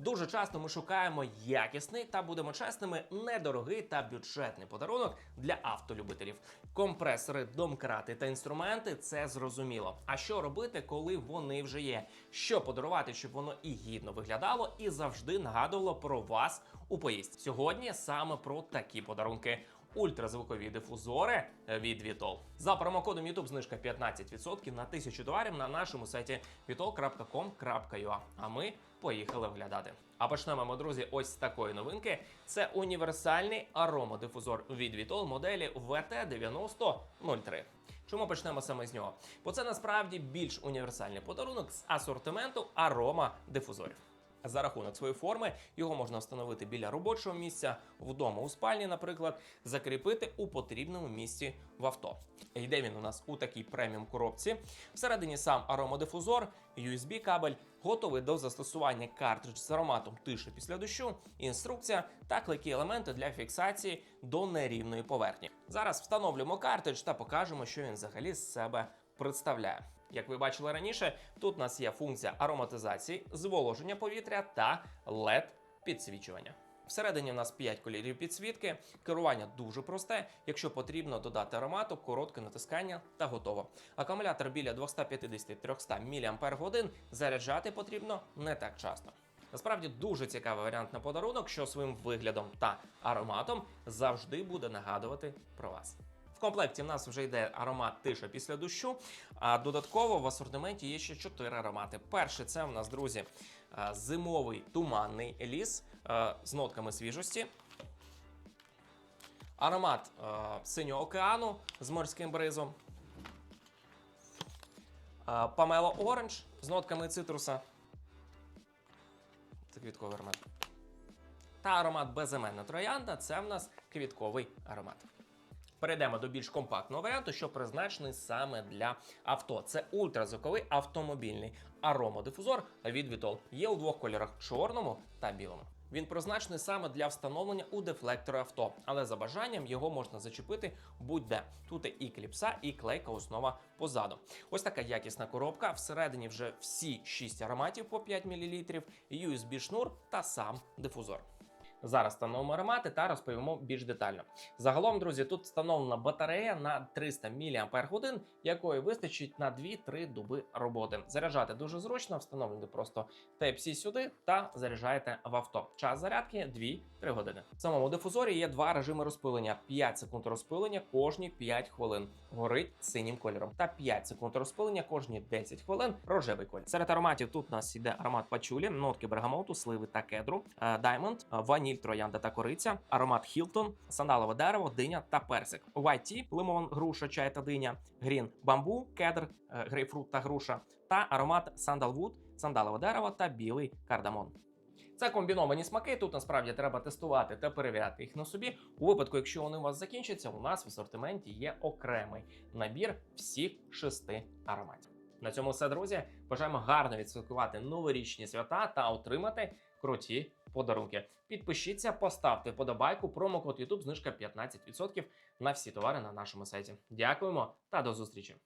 Дуже часто ми шукаємо якісний та будемо чесними, недорогий та бюджетний подарунок для автолюбителів. Компресори, домкрати та інструменти це зрозуміло. А що робити, коли вони вже є? Що подарувати, щоб воно і гідно виглядало, і завжди нагадувало про вас у поїзд. Сьогодні саме про такі подарунки. Ультразвукові дифузори від Vitol. За промокодом YouTube знижка 15% на 1000 товарів на нашому сайті vitol.com.ua. А ми поїхали оглядати. А почнемо ми, друзі, ось з такої новинки. Це універсальний аромадифузор від Vitol моделі VT9003. Чому почнемо саме з нього? Бо це насправді більш універсальний подарунок з асортименту арома дифузорів. За рахунок своєї форми його можна встановити біля робочого місця, вдома у спальні, наприклад, закріпити у потрібному місці в авто. Йде він у нас у такій преміум коробці. Всередині сам аромадифузор, USB кабель, готовий до застосування картридж з ароматом тиші після дощу, інструкція та клейкі елементи для фіксації до нерівної поверхні. Зараз встановлюємо картридж та покажемо, що він взагалі з себе представляє. Як ви бачили раніше, тут у нас є функція ароматизації, зволоження повітря та led підсвічування. Всередині у нас 5 кольорів підсвітки. Керування дуже просте. Якщо потрібно додати аромату, коротке натискання та готово. Акумулятор біля 250-300 мАч. Заряджати потрібно не так часто. Насправді дуже цікавий варіант на подарунок, що своїм виглядом та ароматом завжди буде нагадувати про вас. В комплекті в нас вже йде аромат тиша після дощу. А додатково в асортименті є ще чотири аромати. Перший це в нас, друзі, зимовий туманний ліс з нотками свіжості. Аромат синього океану з морським бризом. Памело Оранж з нотками цитруса. Це квітковий аромат. Та аромат безіменна троянда це в нас квітковий аромат. Перейдемо до більш компактного варіанту, що призначений саме для авто. Це ультразвуковий автомобільний аромадифузор від Vitol. Є у двох кольорах чорному та білому. Він призначений саме для встановлення у дефлектори авто, але за бажанням його можна зачепити будь-де. Тут і кліпса, і клейка основа позаду. Ось така якісна коробка. Всередині вже всі 6 ароматів по 5 мл, USB-шнур та сам дифузор. Зараз встановимо аромати та розповімо більш детально. Загалом, друзі, тут встановлена батарея на 300 мАч, якої вистачить на 2-3 доби роботи. Заряджати дуже зручно, встановлюєте просто Type-C сюди та заряджаєте в авто. Час зарядки 2-3 години. В самому дифузорі є два режими розпилення: 5 секунд розпилення кожні 5 хвилин. Горить синім кольором. Та 5 секунд розпилення кожні 10 хвилин рожевий колір. Серед ароматів тут у нас йде аромат пачулі, нотки бергамоту, сливи та кедру, Diamond, ваніль, троянда та кориця, аромат Хілтон, сандалове дерево, диня та персик. White Tea, лимон, груша, чай та диня, грін, бамбу, кедр, е, грейпфрут та груша, та аромат сандалвуд, сандалове дерево та білий кардамон. Це комбіновані смаки. Тут насправді треба тестувати та перевіряти їх на собі. У випадку, якщо вони у вас закінчаться, у нас в асортименті є окремий набір всіх шести ароматів. На цьому все, друзі. Бажаємо гарно відсвяткувати новорічні свята та отримати круті подарунки. Підпишіться, поставте вподобайку, промокод YouTube, знижка 15% на всі товари на нашому сайті. Дякуємо та до зустрічі!